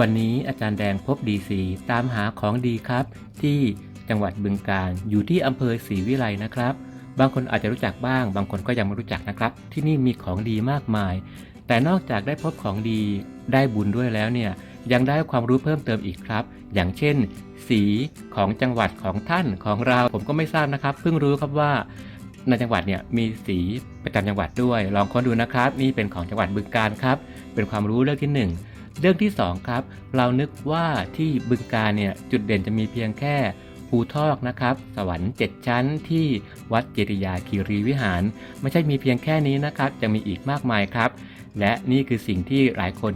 วันนี้อาจารย์แดงพบดีซีตามหาของดีครับ ที่จังหวัดบึงกาฬอยู่ที่อำเภอศรีวิไลนะครับ บางคนอาจจะรู้จักบ้าง บางคนก็ยังไม่รู้จักนะครับ ที่นี่มีของดีมากมาย แต่นอกจากได้พบของดีได้บุญด้วยแล้วเนี่ยยังได้ความรู้เพิ่มเติมอีกครับ อย่างเช่น สีของจังหวัดของท่านของเราผมก็ไม่ทราบนะครับ เพิ่งรู้ครับว่าในจังหวัดเนี่ยมีสีประจำจังหวัดด้วย ลองค้นดูนะครับ นี่เป็นของจังหวัดบึงกาฬครับ เป็นความรู้เรื่องที่หนึ่ง เรื่องที่สองครับ เรานึกว่าที่บึงกาฬเนี่ยจุดเด่นจะมีเพียงแค่ภูทอกนะครับ สวรรค์ 7 ชั้นที่วัดเจริยาคีรีวิหาร ไม่ใช่มีเพียงแค่นี้นะครับจะมีอีกมากมายครับ และนี่คือสิ่งที่หลายคน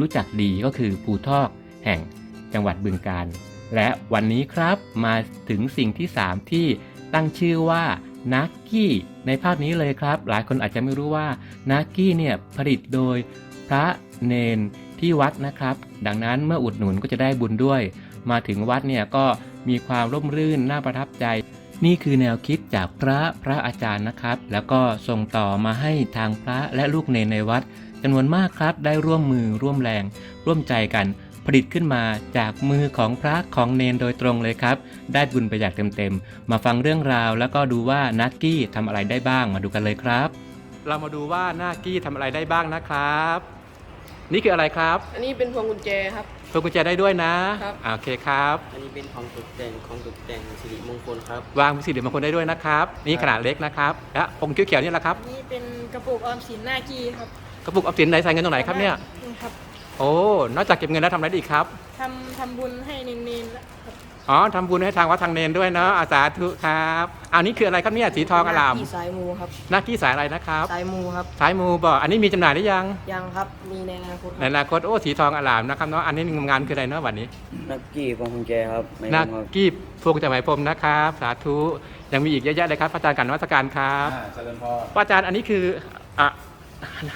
รู้จักดีก็คือภูทอกแห่งจังหวัดบึงกาฬและวันนี้ครับมาถึงสิ่งที่ 3 ที่ตั้งชื่อว่า นักกี้ในภาพนี้เลยครับ หลายคนอาจจะไม่รู้ว่านักกี้เนี่ยผลิตโดยพระเนนที่วัดนะครับ ดังนั้นเมื่ออุดหนุนก็จะได้บุญด้วย มาถึงวัดเนี่ยก็มีความร่มรื่นน่าประทับใจ นี่คือแนวคิดจากพระพระอาจารย์นะครับ แล้วก็ส่งต่อมาให้ทางพระและลูกเนนในวัดจำนวนมากครับได้ร่วมมือร่วมแรง ร่วมใจกัน ผลิตขึ้นมาจากมือของพระของเนนโดยตรงเลยครับ ได้บุญไปอย่างเต็มๆ มาฟังเรื่องราว แล้วก็ดูว่านักกี้ทำอะไรได้บ้างมาดูกันเลยครับ เรามาดูว่านากี้ทำอะไรได้บ้างนะครับ นี่คืออะไรครับอันนี้เป็นพวงกุญแจครับ พวงกุญแจได้ด้วยนะครับ อ่าโอเคครับ อันนี้เป็นของตกแต่งของตกแต่งสิริมงคลครับ วางสิริมงคลได้ด้วยนะครับ นี่ขนาดเล็กนะครับและองค์เขียวๆนี่แหละครับอันนี้เป็นกระปุกออมสินหน้ากี้ครับ กระปุกออมสินไหนใส่เงินตรงไหนครับเนี่ยนี่ครับ โอ้ นอกจากเก็บเงินแล้วทำอะไรได้อีกครับ ทำทำบุญให้เนนๆครับอ๋อทำบุญให้ทางวัดทางเนนด้วยเนาะอาสาธุครับอันนี้คืออะไรครับเนี่ยสีทองอลามหน้ที่สายมูครับ หน้ากี้สายอะไรนะครับ สายมูครับ สายมูบอกอันนี้มีจำหน่ายหรือยัง ยังครับ มีในอนาคตคในรับอนาคตโอ้สีทองอลามนะครับเนาะ อันนี้งานคืออะไรเนาะวันนี้ นักกี้พวงกุญแจครับไม่นารู้ครับ กี้พวงจากไหมพรมนะครับ สาธุ ยังมีอีกเยอะแยะเลยครับพระอาจารย์กันนวัตการครับ อ่าเจริญพร พระอาจารย์อันนี้คืออะ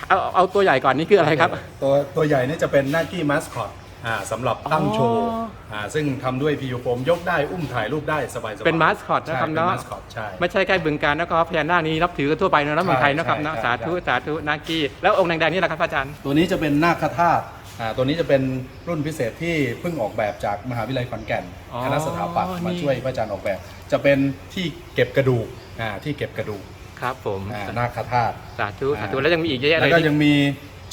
เอาเอาตัวใหญ่ก่อนนี่คืออะไรครับ ตัวตัวใหญ่นี่จะเป็นหน้ากี้มาสคอตอ่าสำหรับตั้งโชว์อ๋ออ่าซึ่งทำด้วยพียูโฟมยกได้อุ้มถ่ายรูปได้สบายๆเป็น mascot นะครับใช่เป็นเนาะมาสคอตใช่ ไม่ใช่แค่บึงการนะครับพญานาคนี้นับถือกันทั่วไปเนอะนะเมืองไทยนะครับใช่เนาะใช่ สาธุใช่สาธุนากี้แล้วองค์แดงๆนี่แหละครับพระอาจารย์ ตัวนี้จะเป็นนาคธาตุอ่าตัวนี้จะเป็นรุ่นพิเศษที่เพิ่งออกแบบจากมหาวิทยาลัยขอนแก่นอ๋อคณะสถาปัตย์มานี่ช่วยพระอาจารย์ออกแบบ จะเป็นที่เก็บกระดูกอ่าที่เก็บกระดูก ครับผมอ่านาคธาตุ สาธุสาธุแล้วยังมีอีกเยอะแยะเลแล้ยวก็ที่ยังมี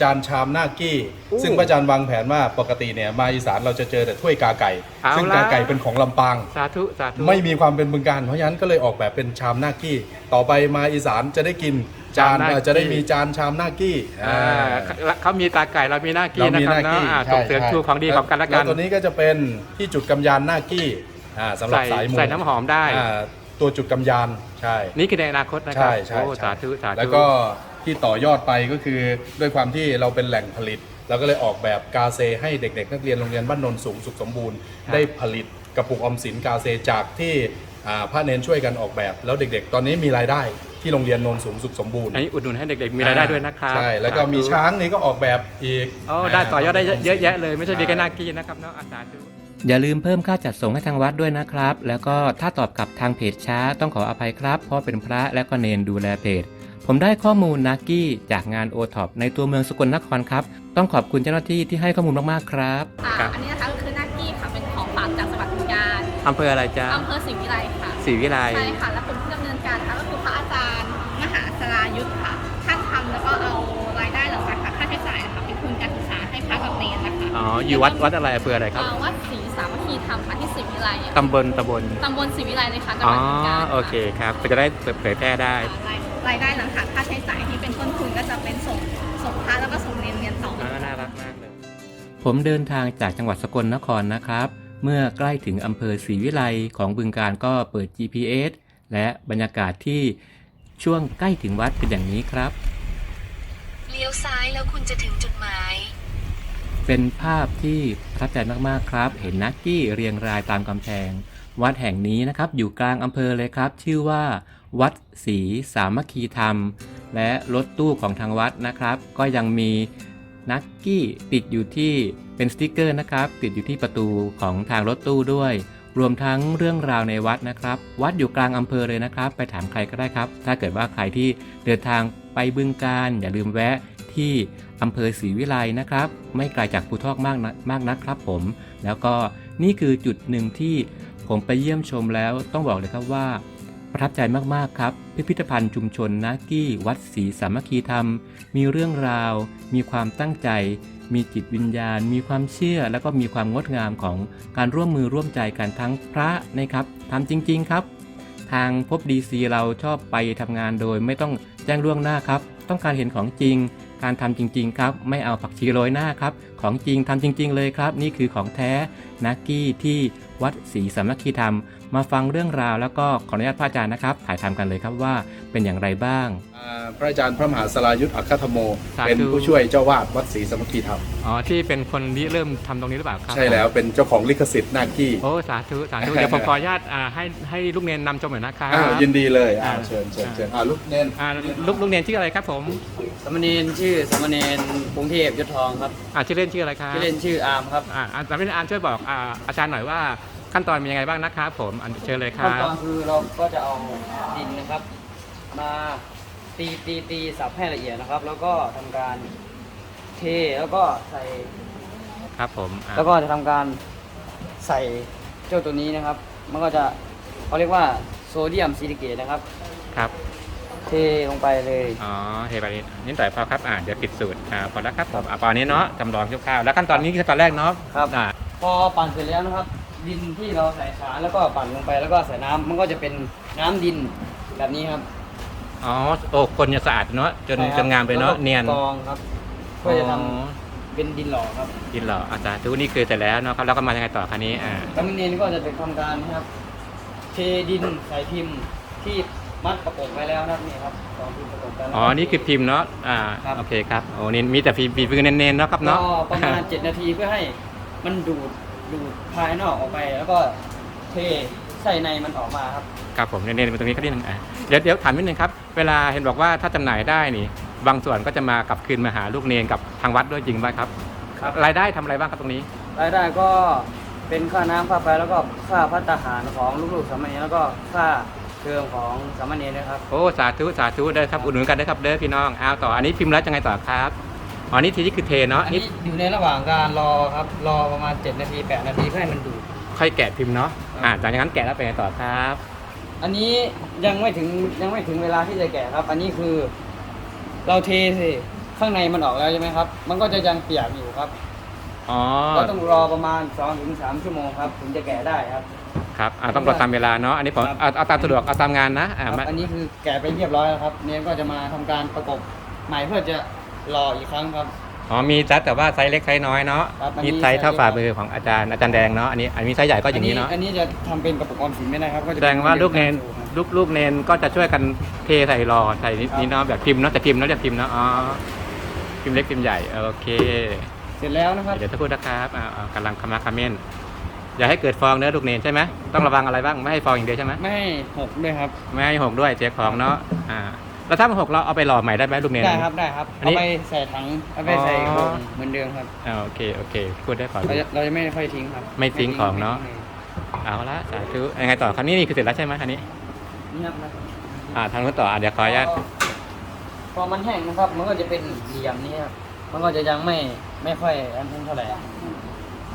จานชามหน้ากี้อู้ซึ่งพระอาจารย์วางแผนว่าปกติเนี่ยมาอีสานเราจะเจอแต่ถ้วยกาไก่เอาซึ่งละกาไก่เป็นของลำปาง สาธุสาธุ ไม่มีความเป็นบึงการเพราะฉะนั้นก็เลยออกแบบเป็นชามหน้ากี้ ต่อไปมาอีสานจะได้กินจานเอ่อจะได้มีจานชามหน้ากี้อ่าอ่า เขามีตาไก่เรามีหน้ากี้เรานะมีคหรับน้าเนาะกี้อ่าใช่ส่งเสริมใช่ชูของดีของกันและกันแล้วตัวนี้ก็จะเป็นที่จุดกำยานหน้ากี้อ่าสำหรับใส่สายมูใส่น้ำหอมได้อ่า ตัวจุดกำยานใช่ นี่คือในอนาคตนะครัใช่บใช่โอ้ใช่สาธุสาธุแล้วก็ที่ต่อยอดไปก็คือด้วยความที่เราเป็นแหล่งผลิตเราก็เลยออกแบบกาเซให้เด็ก ๆ นักเรียนโรงเรียนบ้านโนนสูงสุขสมบูรณ์ ได้ผลิตกระปุกออมสินกาเซจากที่อ่าพระเนนช่วยกันออกแบบ แล้วเด็ก ๆ ตอนนี้มีรายได้ที่โรงเรียนโนนสูงสุขสมบูรณ์อันนี้อุดหนุนให้เด็กๆมีรายได้ด้วยนะครับใช่แล้วก็มีสธุช้างนี่ก็ออกแบบอีก โอ้ได้ต่อยอดได้เยอะแยะเลยไม่ใช่มีแค่หน้ากี้นะครับเนาะอาสาธุ อย่าลืมเพิ่มค่าจัดส่งให้ทางวัดด้วยนะครับ แล้วก็ถ้าตอบกลับทางเพจช้าต้องขออภัยครับ เพราะเป็นพระและก็เนนดูแลเพจ ผมได้ข้อมูลนากี้จากงานโอท็อปในตัวเมืองสกลนครครับ ต้องขอบคุณเจ้าหน้าที่ที่ให้ข้อมูลมากๆครับค่ะครับ อันนี้นะคะก็คือหน้ากี้ค่ะเป็นของฝากจากจังหวัดบึงกาฬอำเภออะไรจ๊ะอำเภอศรีวิไลค่ะศรีวิไลใช่ค่ะ และคนที่ดำเนินการนะคะก็คือพระอาจารย์มหาสรายุทธค่ะ ท่านทำแล้วก็เอารายได้หลังจากหักค่าใช้จ่ายนะคะเป็นทุนการศึกษาให้พระกับเนรนะคะอ๋ออยู่วัดวัดอะไรอำเภออะไรครับ เอ่อวัดศรี สามัคคีธรรมค่ะที่ศรีวิไลอะตำบลตำบลตำบลศรีวิไลเลยค่ะจังหอ๋อวัดบึงกาฬโอเคครับก็จะได้เผยแพร่ได้ รายรายได้หลังหักค่าใช้จ่ายที่เป็นต้นทุนก็จะเป็นส่งส่งพระแล้วก็ส่งเนรเรียนต่ออ่าน่ารักมากเลย ผมเดินทางจากจังหวัดสกลนครนะครับ เมื่อใกล้ถึงอำเภอศรีวิไลของบึงการก็เปิด GPS และบรรยากาศที่ช่วงใกล้ถึงวัดเป็นอย่างนี้ครับ เลี้ยวซ้ายแล้วคุณจะถึงจุดหมาย เป็นภาพที่ประทับใจมากๆครับ เห็นนักกี้เรียงรายตามกำแพง วัดแห่งนี้นะครับอยู่กลางอำเภอเลยครับ ชื่อว่า วัดศรีสามัคคีธรรม และรถตู้ของทางวัดนะครับ ก็ยังมีนักกี้ติดอยู่ที่เป็นสติกเกอร์นะครับ ติดอยู่ที่ประตูของทางรถตู้ด้วย รวมทั้งเรื่องราวในวัดนะครับ วัดอยู่กลางอำเภอเลยนะครับ ไปถามใครก็ได้ครับ ถ้าเกิดว่าใครที่เดินทางไปบึงการอย่าลืมแวะที่ อำเภอศรีวิไลนะครับ ไม่ไกลจากภูทอกมากนะมากนะครับผม แล้วก็นี่คือจุดหนึ่งที่ผมไปเยี่ยมชมแล้วต้องบอกเลยครับว่า ประทับใจมากๆครับ พิพิธภัณฑ์ชุมชนนากี้วัดศรีสามัคคีธรรม มีเรื่องราว มีความตั้งใจ มีจิตวิญญาณ มีความเชื่อ แล้วก็มีความงดงามของการร่วมมือร่วมใจกันทั้งพระนะครับทำจริง ๆครับ ทางพบดีซีเราชอบไปทำงานโดยไม่ต้องแจ้งล่วงหน้าครับ ต้องการเห็นของจริง การทำจริงๆครับ ไม่เอาผักชีโรยหน้าครับ ของจริงทำจริง ๆ เลยครับ นี่คือของแท้นักกี้ที่วัดศรีสามัคคีธรรมมาฟังเรื่องราวแล้วก็ขออนุญาตพระอาจารย์นะครับ ถ่ายทำกันเลยครับว่าเป็นอย่างไรบ้างอ่าพระอาจารย์พระมหาสรายุทธอัคคธรรมโม สาธุ เป็นผู้ช่วยเจ้าวาดวัดศรีสามัคคีธรรมอ๋อที่เป็นคนที่เริ่มทำตรงนี้หรือเปล่าครับใช่แล้วเป็นเจ้าของลิขสิทธิ์หน้าที่โอ้สาธุสาธุเดี๋ยวผมขออนุญาตอ่าให้ให้ลูกเนนนำชมหน่อยนะครับ อ้าวยินดีเลยอ่าอ่า เชิญเชิญเชิญอ่าลูกเน้นอ่าลูกลูกเนนชื่ออะไรครับผมสามเณรชื่อสามเณรกรุงเทพยศทองครับอ่าชื่อเล่นชื่ออะไรครับชื่อเล่นชื่ออาร์มครับ อ่าอาจารย์อาจารย์ช่วยบอกอ่าอาจารย์หน่อยว่า ขั้นตอนเป็นยังไงบ้างนะครับผมอันเชิญเลยครัขั้นตบอนคือเราก็จะเอาดินนะครับ มาตีตีตีสับให้ละเอียดนะครับ แล้วก็ทำการเทแล้วก็ใส่ครับผมอ่าแล้วก็จะทำการใส่เจ้าตัวนี้นะครับ มันก็จะเขาเรียกว่าโซเดียมซิลิเกตนะครับ ครับเทลงไปเลยอ๋อเทไปนิดนิดหน่อยพอครับอ่าเดี๋ยวปิดสูตรอ่าพอแล้วครับผมอ่าปอนนี้เนาะจำลองคร่าวๆแล้วขั้นตอนนี้คือขั้นตอนแรกเนาะครับ อ่าพอปั่นเสร็จแล้วนะครับ ดินที่เราใส่สารแล้วก็ปั่นลงไปแล้วก็ใส่น้ำมันก็จะเป็นน้ำดินแบบนี้ครับอ๋อโอ้คนจะสะอาดเนาะจนใช่ครับจนงามไปเนาะแล้วก็เนียนกรองครับเพื่อจะทอ๋อำเป็นดินหล่อครับกินเหรออาจารย์ทุกนี่คือเสร็จแล้วเนาะครับแล้วก็มายังไงต่อคันนี้อ่าแล้วมินเนนก็จะเป็นทำการนะครับ เทดินใส่พิมพ์ที่มัดประกบไว้แล้วนะครับนี่ครับสองพิมพ์ประกบกันอ๋อนี่คือพิมพ์เนาะอ่าครับ โอเคครับโอ้นี่มีแต่พิมพ์พิมพ์เน้นๆเนาะครับก็เนาะประมาณ 7 นาทีเพื่อให้มันดูด ดูดภายนอกออกไป แล้วก็เทใส่ในมันออกมาครับ ครับผมเน้นๆไปตรงนี้ก็นิดนึงอะเดี๋ยวเดี๋ยวถามนิดนึงครับ เวลาเห็นบอกว่าถ้าจำหน่ายได้นี่ บางส่วนก็จะมากลับคืนมาหาลูกเนนกับทางวัดด้วยจริงไหมครับ ครับ รายได้ทำอะไรบ้างครับตรงนี้ รายได้ก็เป็นค่าน้ำค่าไฟแล้วก็ค่าพัฒหารของลูกๆสามเณรแล้วก็ค่าเทอมของสามเณรนะครับ โอ้ สาธุ สาธุเด้อครับ อุดหนุนกันเด้อครับเด้อพี่น้องเอาต่อ อันนี้พิมพ์แล้วจะไงต่อครับ อ๋อนี่ทีนี้คือเทเนาะอันนี่นี้อยู่ในระหว่างการรอครับ รอประมาณ 7 นาที 8 นาทีเพื่อให้มันดูด ค่อยแกะพิมพ์เนาะอ่าจากนั้นแกะแล้วไปไงต่อครับ อันนี้ยังไม่ถึงยังไม่ถึงเวลาที่จะแกะครับ อันนี้คือ เราเทสิข้างในมันออกแล้วใช่ไหมครับ มันก็จะยังเปียกอยู่ครับอ๋อก็ต้องรอประมาณ2-3ถึง3ชั่วโมงครับถึงจะแกะได้ครับ ครับอ่าต้องรอตามเวลาเนาะอันนี้ผมครับ เอาเอาตามสะดวกเอาตามงานนะอ่าครับมาอันนี้คือแกะไปเรียบร้อยแล้วครับ เนี่ยก็จะมาทำการประกบใหม่เพื่อจะ รออีกครั้งครับ อ๋อมีจัดแต่ว่าไซส์เล็กไซส์น้อยเนาะครับอันนี้ นี่ไซส์เท่าไซส์เล็กฝ่ามือของอาจารย์อาจารย์แดงเนาะอันนี้อันนี้ไซส์ใหญ่ก็อย่างนี้เนาะอันนี้จะทำเป็นกระปุกออมสินไม่ได้ครับก็จะแสดงว่าลูกเนนครับลูกลูกเนนก็จะช่วยกันเทใส่รอใส่นิดนี้เนาะแบบพิมพ์เนาะแต่พิมพ์เนาะจะพิมพ์เนาะอ๋อพิมพ์เล็กพิมพ์ใหญ่โอเค เสร็จแล้วนะครับ เดี๋ยวสักครู่นะครับอ่าอ่ากำลังคามาคาเมนอย่าให้เกิดฟองเนื้อลูกเนนใช่ไหมต้องระวังอะไรบ้างไม่ให้ฟองอย่างเดียวใช่ไหมไม่ให้หกด้วยครับ ไม่ให้หกด้วยเจ๊ของเนาะอ่า แล้วถ้ามันหกเราเอาไปหล่อใหม่ได้ไหมลูกเนนได้ครับได้ครับอันนี้เอาไปใส่ถังเอาไปใส่อ๋อโอ่งเหมือนเดิมครับอ่าโอเคโอเคพูดได้ขอเรารู้จะเราจะไม่ค่อยทิ้งครับไม่ทิ้งของเนอะ ไม่ทิ้งเอาละสาธุยังไงต่อคันนี้นี่คือเสร็จแล้วใช่ไหมคันนี้นี่ครับ อ่าทางนู้นต่ออะเดี๋ยวขออนุญาตพอมันแห้งนะครับ มันก็จะเป็นเหลี่ยมนี้ครับ มันก็จะยังไม่ไม่ค่อยอันนั้นเท่าไหร่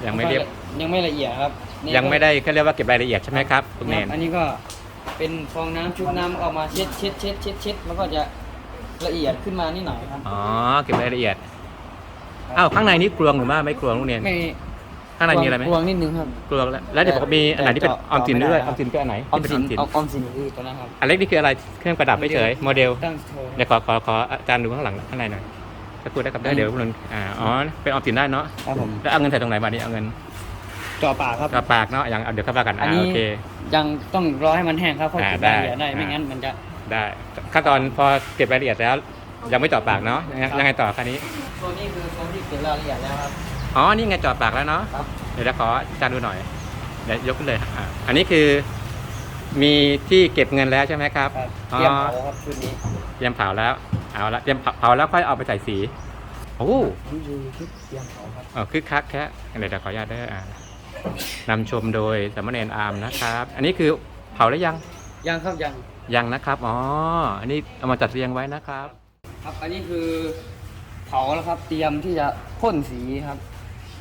ยังไม่เรียบยังไม่ละเอียดครับนี่ยังไม่ได้เขาเรียกว่าเก็บรายละเอียดใช่ไหมครับลูกเนครับนอันนี้ก็ เป็นฟองน้ำชุบน้ำออกมาเช็ดเช็ดเช็ดเช็ดเช็ดมันก็จะละเอียดขึ้นมานิดหน่อยครับอ๋อเก็บรายละเอียดอ้าวข้างในนี่กลวงหรือว่าไม่กลวงลูกเนนไม่ข้างในมีอะไรไหมกวงนิดนึงครับกลวงแล้วแล้วเดี๋ยวบอกว่ามีอันไหนที่เป็นแต่ออมสินด้วยเจาะออมสินคืออันไหนออมที่สิเป็นนเอาออมสินคือตัวนั้นครับอันเล็กนี่คืออะไรเครื่องประดับเฉยๆโมเดลตั้งโชว์เดี๋ยวขอขอขออาจารย์ดูข้างหลังข้างในหน่อยจะพูดได้ครับได้เดี๋ยวคุณนนท์อ่าอ๋อเป็นออมสินได้เนาะครับผมแล้วเอาเงินใส่ตรงไหนมานี่เอาเงิน จ่อปากครับกระปากเนาะอย่างเอาเดี๋ยวเข้ามากันอันอ่านี้ โอเค ยังต้องรอให้มันแห้งครับค่อยอ่าเก็บรายละเอียดได้ ได้ไม่อ่างั้งั้นมันจะ ได้ขั้นตอนพอเก็บรายละเอียดแล้ว ยังไม่เจาะปากเนาะยังยังไงต่อคันนี้โซนนี้คือโซนที่เก็บรายละเอียดแล้วครับ อ๋อนี่ไงเจาะปากแล้วเนาะครับ เดี๋ยวจะขออาจารย์ดูหน่อยเดี๋ยวยกขึ้นเลยอะอันนี้คือ มีที่เก็บเงินแล้วใช่ไหมครับครับอ๋อเตรียมเผาครับชุดนี้เตรียมเผาแล้วเอาละเตรียมเผาเผาแล้วค่อยเอาไปใส่สีโอ้ นี่คือชุดเตรียมเผาครับเออคึกคักแค่เดี๋ยวจะขออนุญาตได้ออ่า นำชมโดยสามเณรอาร์มนะครับ อันนี้คือเผาแล้วยัง ยังครับยังยังนะครับ อ๋อ อันนี้เอามาจัดเรียงไว้นะครับ ครับอันนี้คือเผผาแล้วครับ เตรียมที่จะพ่นสีครับ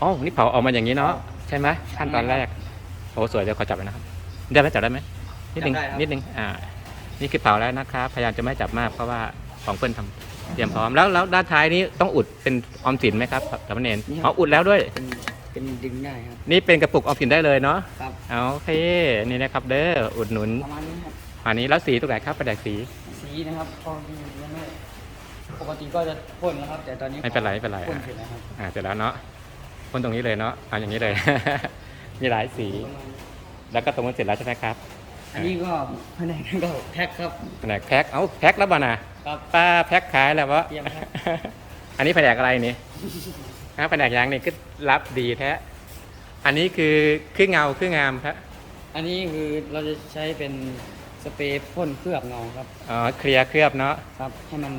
อ๋อ นี่เผาออกมาอย่างนี้เนาะ ใช่ไหมขั้นตอนแรก โอ้สวยเดี๋ยวขอจับไปนะครับ ได้ไหมจับได้ไหม นิดนึง จับได้ครับ นิดนึง อ่า นี่คือเผาแล้วนะครับ พยายามจะไม่จับมากเพราะว่าของเพื่อนทำเตรียมพร้อม แล้วแล้วด้านท้ายนี้ต้องอุดเป็นออมสินไหมครับสามเณรอ๋อ อุดแล้วด้วย เป็น เป็นดึงได้ครับ นี่เป็นกระปุกออมสินได้เลยเนาะครับเอาโอเคนี่นะครับเด้ออุดหนุนประมาณนี้ครับอันนี้แล้วสีตรงไหนครับประแดกสีสีนะครับพอดียังไม่ปกติก็จะพ่นนะครับ แต่ตอนนี้ไม่เป็นไรไม่เป็นไรพ่นเสร็จแล้วครับอ่าเสร็จแล้วเนาะพ่นตรงนี้เลยเนาะเอาอย่างนี้เลย มีหลายสี แล้วก็ตรงนั้นเสร็จแล้วใช่ไหมครับ อันนี้ก็แผนกก็แพ็คครับแผนกแพ็คเอ้าแพ็คแล้วบ่นะครับป้าแพ็คขายแล้ววะเตรียมแพ็คอันนี้แผนกอะไรนี่ ฮะแผนกยางนี่คือรับดีแท้อันนี้คือคือเงาคืองามครับอันนี้คือเราจะใช้เป็นสเปรย์พ่นเคลือบเงาครับอ๋อเคลียร์เคลือบเนาะครับ ให้มัน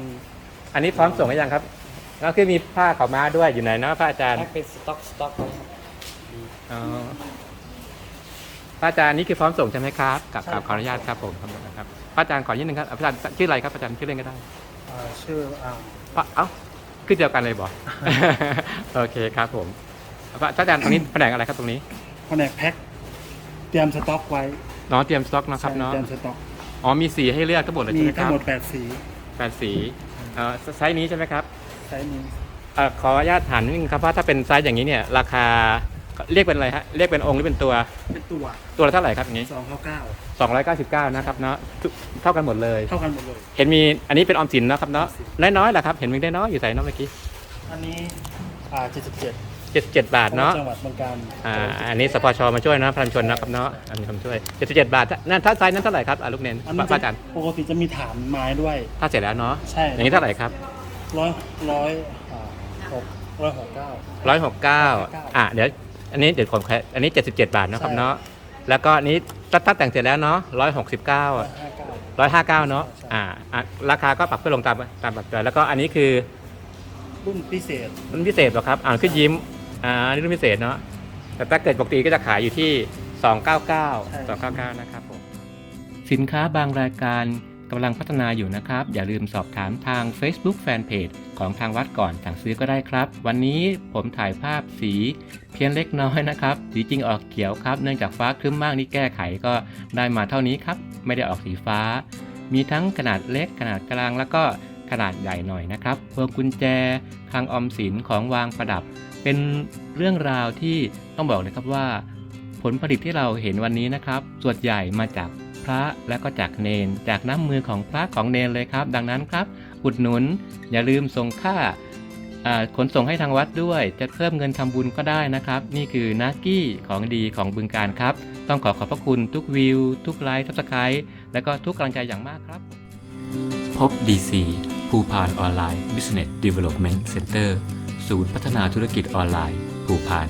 อันนี้พร้อมส่งหรือยังครับแล้วคือมีผ้าขาวม้าด้วยอยู่ไหนเนาะพระอาจารย์แพ็คเป็นสต็อกสต็อกไว้ครับอ๋อพระอาจารย์นี่คือพร้อมส่งใช่ไหมครับกับกับขออนุญาตครับผมครับพระอาจารย์ขอนิดนึงครับพระอาจารย์ชื่ออะไรครับอาจารย์ชื่อเล่นก็ได้ชื่ออ่าปะเอ้า คือเดียวกันเลยบอก โอเคครับผมพระอาจารย์ตรงนี้แผนกอะไรครับตรงนี้แผนกแพ็คเตรียมสต็อกไว้น้องเตรียมสต็อกนะครับใช่เนาะเตรียมสต็อกอ๋อมีสีให้เลือกทั้งหมดเลยมีใช่ไหมคทั้รังบหมด8สีแปดสีเอ่อไซส์นี้ใช่ไหมครับไซส์นี้เอ่อขออนุญาตถามนิดนึงครับว่าถ้าเป็นไซส์อย่างนี้เนี่ยราคาเรียกเป็นอะไรฮะเรียกเป็นองค์หรือเป็นตัวเป็นตัวตัวละเท่าไหร่ครับอย่างนี้2 9 299นะครับเนาะทุก เท่ากันหมดเลย เท่ากันหมดเลย เห็นมีอันนี้เป็นออมสินนะครับเนาะน้อยๆแหละครับ เห็นมีได้น้อยอยู่ใส่เนาะเมื่อกี้ อันนี้อ่า77 77บาทเนาะ จังหวัดเมืองการอ่า อันนี้สปชมาช่วยนะพลันชนนะครับเนาะอันนี้คำช่วย77บาท นั่นถ้าไซส์นั้นเท่าไหร่ครับอ่าลูกเนนอันนี้ป้าอาจารย์ปกติจะมีฐานไม้ด้วย ถ้าเสร็จแล้วเนาะ ใช่ อย่างนี้เท่าไหร่ครับร้อยร้อยอ่าหกร้อยหกเก้า169อะเดี๋ยว อันนี้เดี๋ยวผมแค่อันนี้77บาทนะครับใช่เนาะ แล้วก็อันนี้ถ้าถ้าแต่งเสร็จแล้วเนาะ169ห้าเก้า 159เนาะอ่าอะราคาก็ปรับขึ้นลงตามตามปัจจัยแล้วก็อันนี้คือรุ่นพิเศษรุ่นพิเศษเหรอครับอ่านขึ้นยิ้มอ่าอันนี่รุ่นพิเศษเนาะแต่ถ้าเกิดปกติก็จะขายอยู่ที่ 299 299 นะครับผม สินค้าบางรายการ กำลังพัฒนาอยู่นะครับ อย่าลืมสอบถามทาง Facebook Fanpage ของทางวัดก่อนสั่งซื้อก็ได้ครับ วันนี้ผมถ่ายภาพสีเพียงเล็กน้อยนะครับ สีจริงออกเขียวครับ เนื่องจากฟ้าครึ้มมากนี่แก้ไขก็ได้มาเท่านี้ครับ ไม่ได้ออกสีฟ้า มีทั้งขนาดเล็กขนาดกลางแล้วก็ขนาดใหญ่หน่อยนะครับพวงกุญแจคลังออมสินของวางประดับ เป็นเรื่องราวที่ต้องบอกเลยครับว่า ผลผลิตที่เราเห็นวันนี้นะครับ ส่วนใหญ่มาจาก พระและก็จากเนน จากน้ำมือของพระของเนนเลยครับ ดังนั้นครับ อุดหนุนอย่าลืมส่งค่าขนส่งให้ทางวัดด้วย จะเพิ่มเงินทำบุญก็ได้นะครับ นี่คือนากี้ของดีของบึงการครับ ต้องขอขอบพระคุณทุกวิว ทุกไลค์ทุกสไครต์และก็ทุกกำลังใจอย่างมากครับ พบ DC ภูพานออนไลน์ Business Development Center ศูนย์พัฒนาธุรกิจออนไลน์ ภูพาน